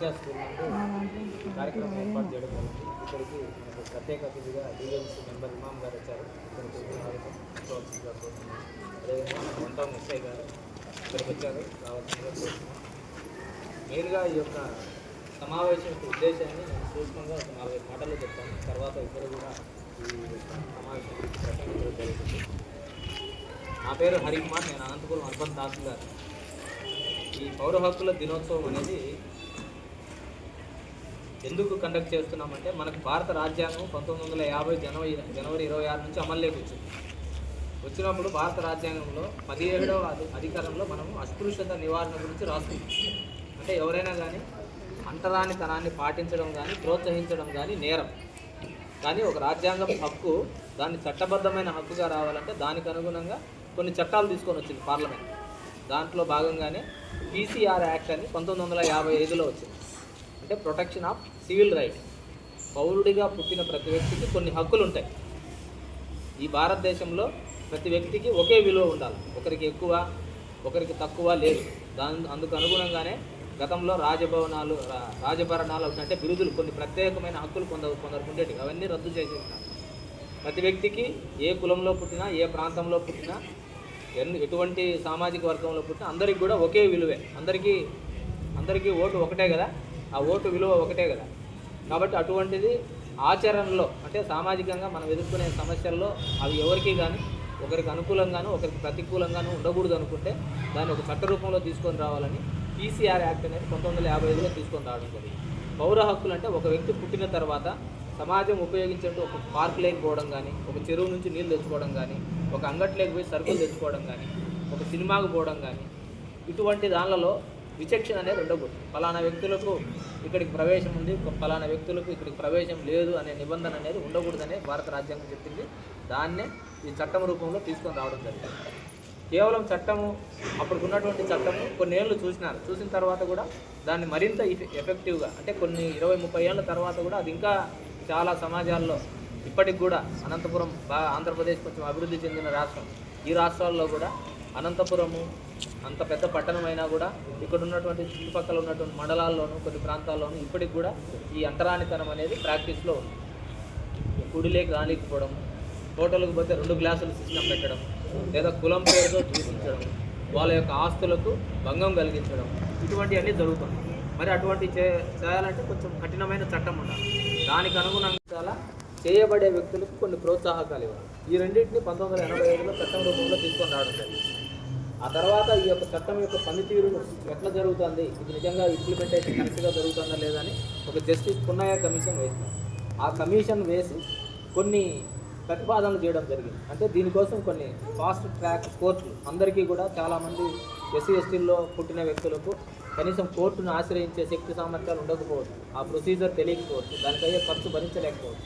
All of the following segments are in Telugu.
ఆసియా స్కూల్ కార్యక్రమం ఏర్పాటు చేయడం జరిగింది ఇక్కడికి ప్రత్యేక అతిథిగా డిఎంసీ మెంబర్ ఇమాం గారు వచ్చారు ఇక్కడికి అదేవిధంగా వంట ముప్పై గారు ఇక్కడికి వచ్చారు రావాల్సిందిగా మెయిన్గా ఈ యొక్క సమావేశం యొక్క ఉద్దేశాన్ని నేను సూక్ష్మంగా ఒక నాలుగైదు మాటలు చెప్తాను తర్వాత ఇద్దరు కూడా ఈ సమావేశం జరుగుతుంది నా పేరు హరికుమార్ నేను అనంతపురం అర్బన్ తహసీల్దార్ ఈ పౌర హక్కుల దినోత్సవం అనేది ఎందుకు కండక్ట్ చేస్తున్నామంటే మనకు భారత రాజ్యాంగం పంతొమ్మిది వందల యాభై జనవరి జనవరి ఇరవై ఆరు నుంచి అమల్లోకి వచ్చింది. వచ్చినప్పుడు భారత రాజ్యాంగంలో పదిహేడవ అధికారంలో మనము అస్పృశ్యత నివారణ గురించి రాస్తుంది అంటే ఎవరైనా కానీ అంటరానితనాన్ని పాటించడం కానీ ప్రోత్సహించడం కానీ నేరం. కానీ ఒక రాజ్యాంగం హక్కు దాన్ని చట్టబద్ధమైన హక్కుగా రావాలంటే దానికి అనుగుణంగా కొన్ని చట్టాలు తీసుకొని వచ్చింది పార్లమెంట్. దాంట్లో భాగంగానే పీసీఆర్ యాక్ట్ అని పంతొమ్మిది వందల యాభై ఐదులో వచ్చింది. అంటే ప్రొటెక్షన్ ఆఫ్ సివిల్ రైట్ పౌరుడిగా పుట్టిన ప్రతి వ్యక్తికి కొన్ని హక్కులు ఉంటాయి. ఈ భారతదేశంలో ప్రతి వ్యక్తికి ఒకే విలువ ఉండాలి. ఒకరికి ఎక్కువ ఒకరికి తక్కువ లేదు. దాని అందుకు అనుగుణంగానే గతంలో రాజభవనాలు రా- రాజభరణాలు అంటే బిరుదులు కొన్ని ప్రత్యేకమైన హక్కులు కొందరు కొందరు ఉండేటివి. అవన్నీ రద్దు చేసేసినారు ప్రతి వ్యక్తికి ఏ కులంలో పుట్టినా ఏ ప్రాంతంలో పుట్టినా ఎన్ని ఎటువంటి సామాజిక వర్గంలో పుట్టినా అందరికి కూడా ఒకే విలువే. అందరికీ అందరికీ ఓటు ఒకటే కదా. ఆ ఓటు విలువ ఒకటే కదా. కాబట్టి అటువంటిది ఆచరణలో అంటే సామాజికంగా మనం ఎదుర్కొనే సమస్యల్లో అవి ఎవరికి కానీ ఒకరికి అనుకూలంగాను ఒకరికి ప్రతికూలంగాను ఉండకూడదు అనుకుంటే దాన్ని ఒక చట్ట రూపంలో తీసుకొని రావాలని పీసీఆర్ యాక్ట్ అనేది పంతొమ్మిది వందల యాభై ఐదులో తీసుకొని రావడం జరిగింది. పౌర హక్కులు అంటే ఒక వ్యక్తి పుట్టిన తర్వాత సమాజం ఉపయోగించేట్టు ఒక పార్క్ లేకపోవడం కానీ ఒక చెరువు నుంచి నీళ్ళు తెచ్చుకోవడం కానీ ఒక అంగట్లోకి పోయి సరుకులు తెచ్చుకోవడం కానీ ఒక సినిమాకు పోవడం కానీ ఇటువంటి దానిలలో విచక్షణ అనేది ఉండకూడదు. ఫలానా వ్యక్తులకు ఇక్కడికి ప్రవేశం ఉంది ఫలానా వ్యక్తులకు ఇక్కడికి ప్రవేశం లేదు అనే నిబంధన అనేది ఉండకూడదనే భారత రాజ్యాంగం చెప్పింది. దాన్నే ఈ చట్టం రూపంలో తీసుకొని రావడం జరిగింది. కేవలం చట్టము అప్పుడు ఉన్నటువంటి చట్టము కొన్ని ఏళ్ళు చూసినారు. చూసిన తర్వాత కూడా దాన్ని మరింత ఎఫెక్టివ్గా అంటే కొన్ని ఇరవై ముప్పై ఏళ్ళ తర్వాత కూడా అది ఇంకా చాలా సమాజాల్లో ఇప్పటికి కూడా అనంతపురం బాగా ఆంధ్రప్రదేశ్ కొంచెం అభివృద్ధి చెందిన రాష్ట్రం. ఈ రాష్ట్రాల్లో కూడా అనంతపురము అంత పెద్ద పట్టణం అయినా కూడా ఇక్కడ ఉన్నటువంటి చుట్టుపక్కల ఉన్నటువంటి మండలాల్లోనూ కొన్ని ప్రాంతాల్లోనూ ఇప్పటికి కూడా ఈ అంతరానితనం అనేది ప్రాక్టీస్లో ఉంది. గుడిలోకి రానికపోవడం హోటల్కి పోతే రెండు గ్లాసులు సిస్టమ్ పెట్టడం లేదా కులం పేరుతో దూషించడం వాళ్ళ యొక్క ఆస్తులకు భంగం కలిగించడం ఇటువంటివన్నీ జరుగుతున్నాయి. మరి అటువంటి చే చేయాలంటే కొంచెం కఠినమైన చట్టం ఉండాలి. దానికి అనుగుణంగా చాలా చేయబడే వ్యక్తులకు కొన్ని ప్రోత్సాహకాలు ఇవ్వాలి. ఈ రెండింటిని పంతొమ్మిది వందల ఎనభై ఐదులో చట్టం రూపంలో తీసుకొని రావడం జరిగింది. ఆ తర్వాత ఈ యొక్క చట్టం యొక్క పనితీరు ఎట్లా జరుగుతుంది? ఇది నిజంగా ఇంప్లిమెంటేషన్ కరెక్ట్గా జరుగుతుందా లేదా అని ఒక జస్టిస్ పున్నయ్య కమిషన్ వేసింది ఆ కమిషన్ వేసి కొన్ని ప్రతిపాదనలు చేయడం జరిగింది. అంటే దీనికోసం కొన్ని ఫాస్ట్ ట్రాక్ కోర్టులు. అందరికీ కూడా చాలామంది ఎస్సీ ఎస్టీల్లో పుట్టిన వ్యక్తులకు కనీసం కోర్టును ఆశ్రయించే శక్తి సామర్థ్యాలు ఉండకపోవచ్చు. ఆ ప్రొసీజర్ తెలియకపోవచ్చు. దానికయ్యే ఖర్చు భరించలేకపోవచ్చు.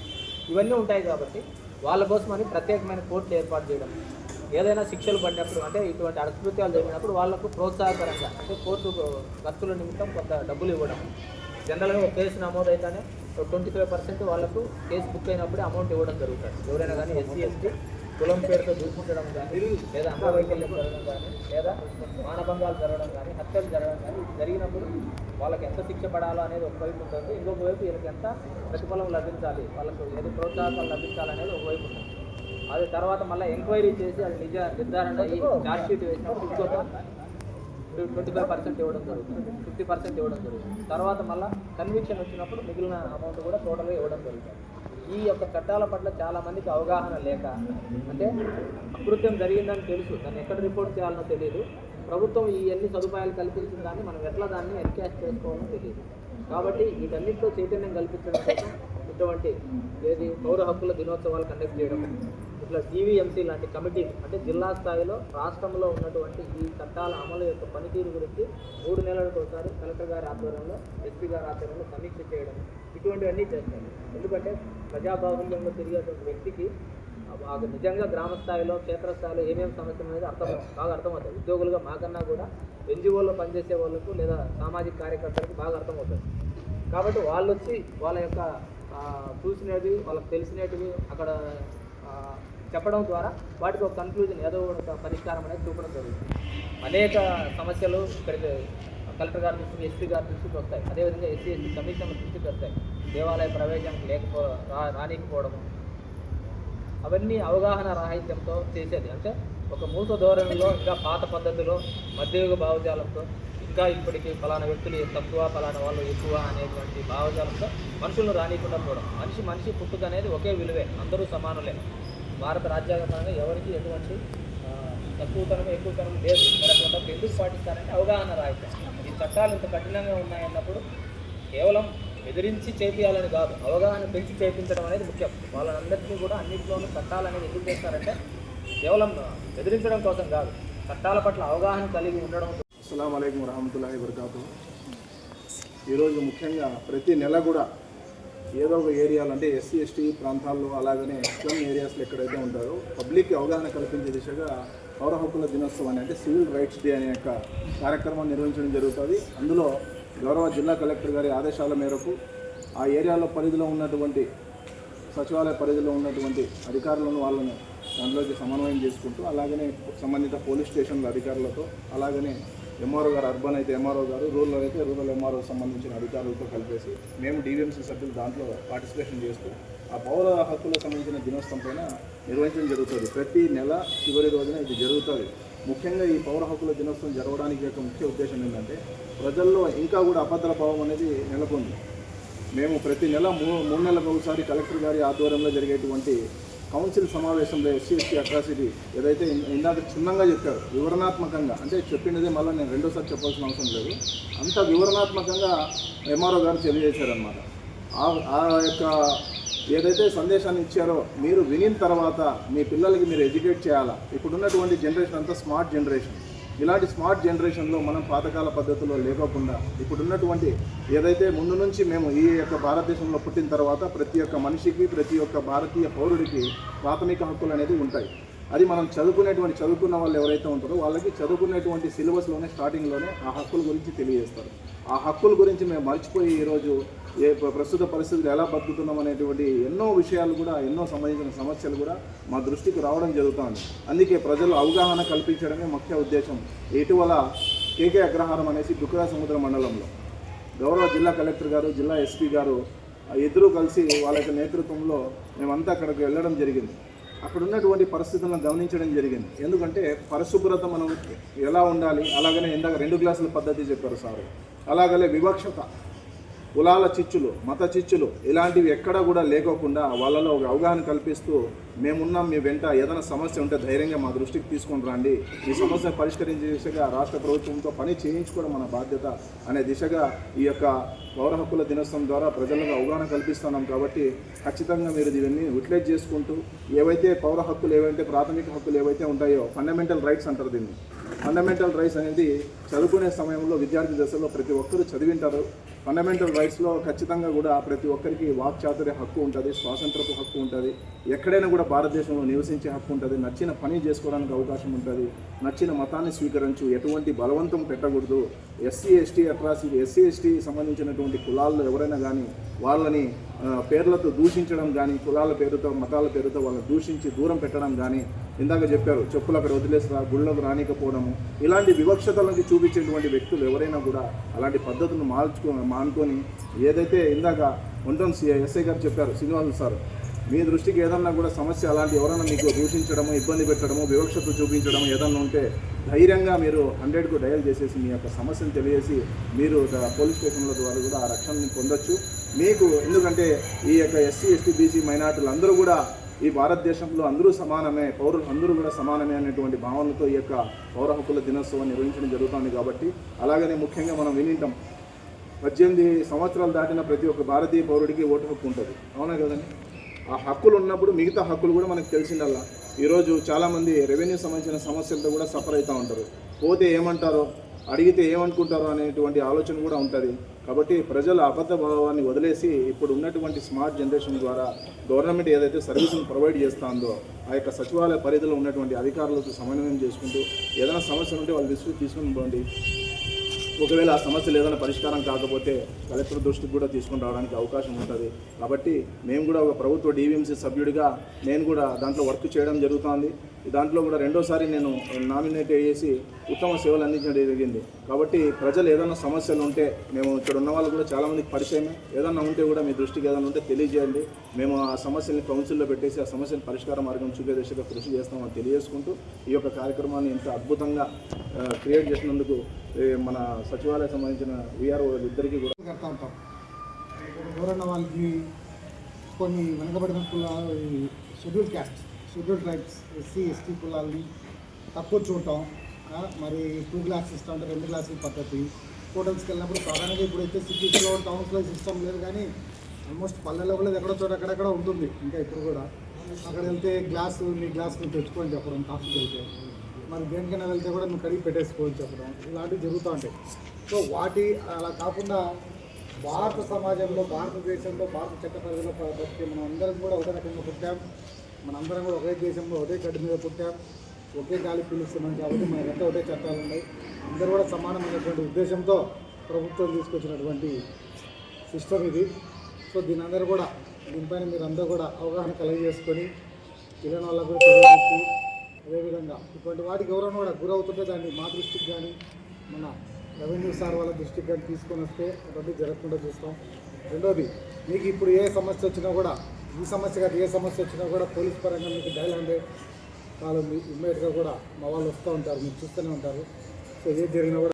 ఇవన్నీ ఉంటాయి కాబట్టి వాళ్ళ కోసమని ప్రత్యేకమైన కోర్టులు ఏర్పాటు చేయడం. ఏదైనా శిక్షలు పడినప్పుడు అంటే ఇటువంటి అకృత్యాలు జరిగినప్పుడు వాళ్ళకు ప్రోత్సాహకరంగా అంటే కోర్టు ఖర్చుల నిమిత్తం కొంత డబ్బులు ఇవ్వడం. జనరల్గా ఒక కేసు నమోదైతేనే ట్వంటీ ఫైవ్ పర్సెంట్ వాళ్ళకు కేసు బుక్ అయినప్పుడే అమౌంట్ ఇవ్వడం జరుగుతుంది. ఎవరైనా కానీ ఎస్సీ ఎస్టీ కులం పేరుతో దూసుకుంటడం కానీ లేదా అంగవైకల్యం జరగడం కానీ లేదా మానభంగాలు జరగడం కానీ హత్యలు జరగడం కానీ జరిగినప్పుడు వాళ్ళకి ఎంత శిక్ష పడాలో అనేది ఒకవైపు ఉంటుంది. ఇంకొక వైపు వీళ్ళకి ఎంత ప్రతిఫలం లభించాలి వాళ్ళకు ఏది ప్రోత్సాహకాలు లభించాలనేది ఒకవైపు ఉంటుంది. అది తర్వాత మళ్ళీ ఎంక్వైరీ చేసి అది నిజ నిర్ధారణ అయ్యి ఛార్జ్ షీట్ వేసినప్పుడు ఇంకొక ట్వంటీ ఫైవ్ పర్సెంట్ ఇవ్వడం జరుగుతుంది. ఫిఫ్టీ పర్సెంట్ ఇవ్వడం జరుగుతుంది. తర్వాత మళ్ళీ కన్విక్షన్ వచ్చినప్పుడు మిగిలిన అమౌంట్ కూడా టోటల్గా ఇవ్వడం జరుగుతుంది. ఈ యొక్క చట్టాల పట్ల చాలా మందికి అవగాహన లేక అంటే అకృత్యం జరిగిందని తెలుసు. దాన్ని ఎక్కడ రిపోర్ట్ చేయాలనో తెలియదు ప్రభుత్వం ఈ అన్ని సదుపాయాలు కల్పించిన దాన్ని మనం ఎట్లా దాన్ని ఎన్కాష్ చేసుకోవాలో తెలియదు కాబట్టి వీటన్నిటితో చైతన్యం కల్పించడం కోసం ఇటువంటి ఏది పౌర హక్కుల దినోత్సవాలు కండక్ట్ చేయడం ఇట్లా జీవీఎంసీ లాంటి కమిటీ అంటే జిల్లా స్థాయిలో రాష్ట్రంలో ఉన్నటువంటి ఈ చట్టాల అమలు యొక్క పనితీరు గురించి మూడు నెలలకు ఒకసారి కలెక్టర్ గారి ఆధ్వర్యంలో ఎస్పీ గారి ఆధ్వర్యంలో సమీక్ష చేయడం ఇటువంటివన్నీ చేస్తారు. ఎందుకంటే ప్రజాబాహుల్యంలో తిరిగేటువంటి వ్యక్తికి నిజంగా గ్రామ స్థాయిలో క్షేత్రస్థాయిలో ఏమేమి సమస్యలు అనేది అర్థం బాగా అర్థమవుతుంది ఉద్యోగులుగా మాకన్నా కూడా ఎన్జిఓలో పనిచేసే వాళ్ళకు లేదా సామాజిక కార్యకర్తలకు బాగా అర్థమవుతుంది కాబట్టి వాళ్ళు వచ్చి వాళ్ళ యొక్క చూసినవి వాళ్ళకి తెలిసినటివి అక్కడ చెప్పడం ద్వారా వాటికి ఒక కన్క్లూజన్ ఏదో ఒక పరిష్కారం అనేది చూపడం జరుగుతుంది. అనేక సమస్యలు ఇక్కడికి కలెక్టర్ గారి దృష్టికి ఎస్పీ గారి దృష్టికి వస్తాయి. అదేవిధంగా ఎస్సీ ఎస్టీ కమిషనర్ దృష్టికి వస్తాయి. దేవాలయ ప్రవేశం లేకపో రా రానికపోవడము. అవన్నీ అవగాహన రాహిత్యంతో చేసేది. అంటే ఒక మూత ధోరణిలో ఇంకా పాత పద్ధతిలో మధ్యయుగ భావజాలంతో ఇంకా ఇప్పటికీ ఫలానా వ్యక్తులు తక్కువ ఫలానా వాళ్ళు ఎక్కువ అనేటువంటి భావజాలంతో మనుషులను రానికుండా పోవడం. మనిషి మనిషి పుట్టుక అనేది ఒకే విలువే. అందరూ సమానులే. భారత రాజ్యాంగపరంగా ఎవరికి ఎటువంటి తక్కువతనం ఎక్కువతనం లేదు. మనకు ఎందుకు పాటిస్తారంటే అవగాహన రాహిత్యం ఈ చట్టాలు ఇంత కఠినంగా ఉన్నాయన్నప్పుడు కేవలం ఎదిరించి చేపించాలని కాదు అవగాహన పెంచి చేపించడం అనేది ముఖ్యం. వాళ్ళందరినీ కూడా అన్నింటిలోనూ చట్టాలు అనేది ఎందుకు చేస్తారంటే కేవలం బెదిరించడం కోసం కాదు చట్టాల పట్ల అవగాహన కలిగి ఉండడం అస్సలం అయికం వరహమతుల్లాహి వరకాతు ఈరోజు ముఖ్యంగా ప్రతి నెల కూడా ఏదో ఒక ఏరియాలు అంటే ఎస్సీ ఎస్టీ ప్రాంతాల్లో అలాగనే స్లమ్ ఏరియాస్లో ఎక్కడైతే ఉంటారో పబ్లిక్ అవగాహన కల్పించే దిశగా పౌర హక్కుల దినోత్సవాన్ని అంటే సివిల్ రైట్స్ డే అనే యొక్క కార్యక్రమం నిర్వహించడం జరుగుతుంది. అందులో గౌరవ జిల్లా కలెక్టర్ గారి ఆదేశాల మేరకు ఆ ఏరియాలో పరిధిలో ఉన్నటువంటి సచివాలయ పరిధిలో ఉన్నటువంటి అధికారులను వాళ్ళను దాంట్లోకి సమన్వయం చేసుకుంటూ అలాగనే సంబంధిత పోలీస్ స్టేషన్ల అధికారులతో అలాగనే ఎంఆర్ఓ గారు అర్బన్ అయితే ఎంఆర్ఓ గారు రూరల్ అయితే రూరల్ ఎంఆర్ఓ సంబంధించిన అధికారులతో కలిపేసి మేము డివిఎంసీ సభ్యులు దాంట్లో పార్టిసిపేషన్ చేస్తూ ఆ పౌర హక్కులకు సంబంధించిన దినోత్సవం పైన నిర్వహించడం జరుగుతుంది. ప్రతి నెల చివరి రోజున ఇది జరుగుతుంది. ముఖ్యంగా ఈ పౌర హక్కుల దినోత్సవం జరగడానికి యొక్క ముఖ్య ఉద్దేశం ఏంటంటే ప్రజల్లో ఇంకా కూడా అభద్ర భావం అనేది నెలకొంది. మేము ప్రతి నెల మూ మూడు నెలలకు ఒకసారి కలెక్టర్ గారి ఆధ్వర్యంలో జరిగేటువంటి కౌన్సిల్ సమావేశంలో ఎస్సీ ఎస్టీ అట్రాసిటీ ఏదైతే ఇందాక క్షుణ్ణంగా చెప్పారు వివరణాత్మకంగా అంటే చెప్పినదే మళ్ళీ నేను రెండోసారి చెప్పాల్సిన అవసరం లేదు. అంత వివరణాత్మకంగా ఎంఆర్ఓ గారు తెలియజేశారనమాట ఆ ఆ యొక్క ఏదైతే సందేశాన్ని ఇచ్చారో మీరు వినిన తర్వాత మీ పిల్లలకి మీరు ఎడ్యుకేట్ చేయాలా? ఇప్పుడున్నటువంటి జనరేషన్ అంతా స్మార్ట్ జనరేషన్. ఇలాంటి స్మార్ట్ జనరేషన్లో మనం పాతకాల పద్ధతుల్లో లేకోకుండా ఇప్పుడున్నటువంటి ఏదైతే ముందు నుంచి మేము ఈ యొక్క భారతదేశంలో పుట్టిన తర్వాత ప్రతి ఒక్క మనిషికి ప్రతి ఒక్క భారతీయ పౌరుడికి ప్రాథమిక హక్కులు అనేది ఉంటాయి. అది మనం చదువుకునేటువంటి చదువుకున్న వాళ్ళు ఎవరైతే ఉంటారో వాళ్ళకి చదువుకునేటువంటి సిలబస్లోనే స్టార్టింగ్లోనే ఆ హక్కుల గురించి తెలియజేస్తారు. ఆ హక్కుల గురించి మేము మర్చిపోయి ఈరోజు ఏ ప్రస్తుత పరిస్థితులు ఎలా బతుకుతున్నాం అనేటువంటి ఎన్నో విషయాలు కూడా ఎన్నో సంబంధించిన సమస్యలు కూడా మా దృష్టికి రావడం జరుగుతుంది. అందుకే ప్రజలు అవగాహన కల్పించడమే ముఖ్య ఉద్దేశం. ఇటీవల కేకే అగ్రహారం అనేసి దుఃఖరా సముద్ర మండలంలో గౌరవ జిల్లా కలెక్టర్ గారు జిల్లా ఎస్పీ గారు ఆ ఇద్దరూ కలిసి వాళ్ళ యొక్క నేతృత్వంలో మేమంతా అక్కడికి వెళ్ళడం జరిగింది. అక్కడ ఉన్నటువంటి పరిస్థితులను గమనించడం జరిగింది. ఎందుకంటే పరిశుభ్రత మనం ఎలా ఉండాలి? అలాగనే ఇందాక రెండు గ్లాసుల పద్ధతి చెప్పారు సార్. అలాగనే వివక్షత కులాల చిచ్చులు మత చిచ్చులు ఇలాంటివి ఎక్కడా కూడా లేకోకుండా వాళ్ళలో ఒక అవగాహన కల్పిస్తూ మేమున్నాం మీ వెంట ఏదైనా సమస్య ఉంటే ధైర్యంగా మా దృష్టికి తీసుకొని రండి. ఈ సమస్య పరిష్కరించే దిశగా రాష్ట్ర ప్రభుత్వంతో పని చేయించుకోవడం మన బాధ్యత అనే దిశగా ఈ యొక్క పౌర హక్కుల దినోత్సవం ద్వారా ప్రజలకు అవగాహన కల్పిస్తున్నాం కాబట్టి ఖచ్చితంగా మీరు దీన్ని యూటిలైజ్ చేసుకుంటూ ఏవైతే పౌర హక్కులు ఏవైతే ప్రాథమిక హక్కులు ఏవైతే ఉంటాయో ఫండమెంటల్ రైట్స్ అంటారు దీన్ని. ఫండమెంటల్ రైట్స్ అనేది చదువుకునే సమయంలో విద్యార్థి దశలో ప్రతి ఒక్కరూ చదివింటారు. ఫండమెంటల్ రైట్స్లో ఖచ్చితంగా కూడా ప్రతి ఒక్కరికి వాక్ చాతుర్య హక్కు ఉంటుంది స్వాతంత్రపు హక్కు ఉంటుంది. ఎక్కడైనా కూడా భారతదేశంలో నివసించే హక్కు ఉంటుంది. నచ్చిన పని చేసుకోవడానికి అవకాశం ఉంటుంది. నచ్చిన మతాన్ని స్వీకరించు ఎటువంటి బలవంతం పెట్టకూడదు. SC ST atrocity SC ST సంబంధించినటువంటి కులాల్లో ఎవరైనా కానీ వాళ్ళని పేర్లతో దూషించడం కానీ కులాల పేరుతో మతాల పేరుతో వాళ్ళని దూషించి దూరం పెట్టడం కానీ ఇందాక చెప్పారు. చెప్పులు అక్కడ వదిలేసిరా గుళ్ళకు రానికపోవడము. ఇలాంటి వివక్షతలకి చూపించేటువంటి వ్యక్తులు ఎవరైనా కూడా అలాంటి పద్ధతులను మార్చుకో మానుకొని ఏదైతే ఇందాక ఉంటాం సి ఎస్ఐ గారు చెప్పారు శ్రీనివాసులు సార్ మీ దృష్టికి ఏదన్నా కూడా సమస్య అలాంటి ఎవరైనా మీకు దూషించడము ఇబ్బంది పెట్టడము వివక్షత చూపించడం ఏదన్నా ఉంటే ధైర్యంగా మీరు హండ్రెడ్కు డయల్ చేసేసి మీ యొక్క సమస్యను తెలియజేసి మీరు పోలీస్ స్టేషన్ల ద్వారా కూడా ఆ రక్షణని పొందొచ్చు. మీకు ఎందుకంటే ఈ యొక్క ఎస్సీ ఎస్టీ బీసీ మైనార్టీలు అందరూ కూడా ఈ భారతదేశంలో అందరూ సమానమే పౌరులు అందరూ కూడా సమానమే అనేటువంటి భావనతో ఈ యొక్క పౌర హక్కుల దినోత్సవం నిర్వహించడం జరుగుతుంది కాబట్టి అలాగనే ముఖ్యంగా మనం వినింటాం. పద్దెనిమిది సంవత్సరాలు దాటిన ప్రతి ఒక్క భారతీయ పౌరుడికి ఓటు హక్కు ఉంటుంది. అవునా కదండి ఆ హక్కులు ఉన్నప్పుడు మిగతా హక్కులు కూడా మనకు తెలిసిండల్లా ఈరోజు చాలామంది రెవెన్యూ సంబంధించిన సమస్యలతో కూడా సఫర్ అవుతూ ఉంటారు. పోతే ఏమంటారో అడిగితే ఏమనుకుంటారో అనేటువంటి ఆలోచన కూడా ఉంటుంది. కాబట్టి ప్రజల అబద్ధ భావాన్ని వదిలేసి ఇప్పుడు ఉన్నటువంటి స్మార్ట్ జనరేషన్ ద్వారా గవర్నమెంట్ ఏదైతే సర్వీసులు ప్రొవైడ్ చేస్తుందో ఆ యొక్క సచివాలయ పరిధిలో ఉన్నటువంటి అధికారులతో సమన్వయం చేసుకుంటూ ఏదైనా సమస్య ఉంటే వాళ్ళు దృష్టికి తీసుకుని పోండి. ఒకవేళ ఆ సమస్యలు ఏదైనా పరిష్కారం కాకపోతే కలెక్టర్ దృష్టికి కూడా తీసుకుని రావడానికి అవకాశం ఉంటుంది. కాబట్టి మేము కూడా ఒక ప్రభుత్వ డీవీఎంసీ సభ్యుడిగా నేను కూడా దాంట్లో వర్క్ చేయడం జరుగుతుంది. దాంట్లో కూడా రెండోసారి నేను నామినేట్ చేసి ఉత్తమ సేవలు అందించడం జరిగింది. కాబట్టి ప్రజలు ఏదైనా సమస్యలు ఉంటే మేము ఇక్కడ ఉన్న వాళ్ళు కూడా చాలామందికి పరిచయమే. ఏదైనా ఉంటే కూడా మీ దృష్టికి ఏదైనా ఉంటే తెలియజేయండి. మేము ఆ సమస్యల్ని కౌన్సిల్లో పెట్టేసి ఆ సమస్యని పరిష్కార మార్గం చూపే దిశగా కృషి చేస్తామని తెలియజేసుకుంటూ ఈ యొక్క కార్యక్రమాన్ని ఇంత అద్భుతంగా క్రియేట్ చేసినందుకు మన సచివాలయ సంబంధించిన విఆర్ఓ ఇద్దరికీ కూడా కడతా ఉంటాం. ఎవరన్నా వాళ్ళకి కొన్ని వెనకబడిన కులాలు schedule caste schedule tribes SC ST కులాలని తక్కువ చూడటం మరి టూ క్లాస్ సిస్టమ్ అంటే రెండు క్లాసుల పద్ధతి హోటల్స్కి వెళ్ళినప్పుడు సాధారణంగా ఇప్పుడైతే సిటీస్లో టౌన్స్లో సిస్టమ్ లేదు కానీ ఆల్మోస్ట్ పల్లెల్లో కూడా ఎక్కడో చోట అక్కడక్కడ ఉంటుంది. ఇంకా ఇప్పుడు కూడా. అక్కడ వెళ్తే గ్లాసు మీ గ్లాస్ నువ్వు తెచ్చుకొని చెప్పడం కాఫీకి వెళ్తే మరి దేనికైనా వెళ్తే కూడా నువ్వు కడిగి పెట్టేసుకోవచ్చు చెప్పడం. ఇలాంటివి జరుగుతూ ఉంటాయి. సో వాటి అలా కాకుండా భారత సమాజంలో భారతదేశంలో భారత చట్ట పరిధిలో బతికే మనం అందరం కూడా ఒకే రకంగా పుట్టాం. మనందరం కూడా ఒకే దేశంలో ఒకే గడ్డి మీద పుట్టాం. ఒకే గాలి పీలుస్తున్నాం కాబట్టి ఎంత ఒకే చట్టాలు ఉన్నాయి. అందరూ కూడా సమానమైనటువంటి ఉద్దేశంతో ప్రభుత్వం తీసుకొచ్చినటువంటి సిస్టమ్ ఇది. సో దీని అందరూ కూడా దీనిపైన మీరు అందరూ కూడా అవగాహన కలగజేసుకొని తెలియని వాళ్ళకు కూడా అదేవిధంగా ఇటువంటి వాటికి ఎవరైనా కూడా గురవుతుంటే దాన్ని మా దృష్టికి కానీ మన రెవెన్యూ సార్ వాళ్ళ దృష్టికి కానీ తీసుకొని వస్తే అటువంటి జరగకుండా చూస్తాం. రెండోది మీకు ఇప్పుడు ఏ సమస్య వచ్చినా కూడా ఈ సమస్య కాదు ఏ సమస్య వచ్చినా కూడా పోలీస్ పరంగా మీకు డైల్ హండ్రెడ్ కాల్ ఇమ్మీడియట్గా కూడా మా వాళ్ళు వస్తూ ఉంటారు మీరు చూస్తూనే ఉంటారు. సో ఏది జరిగినా కూడా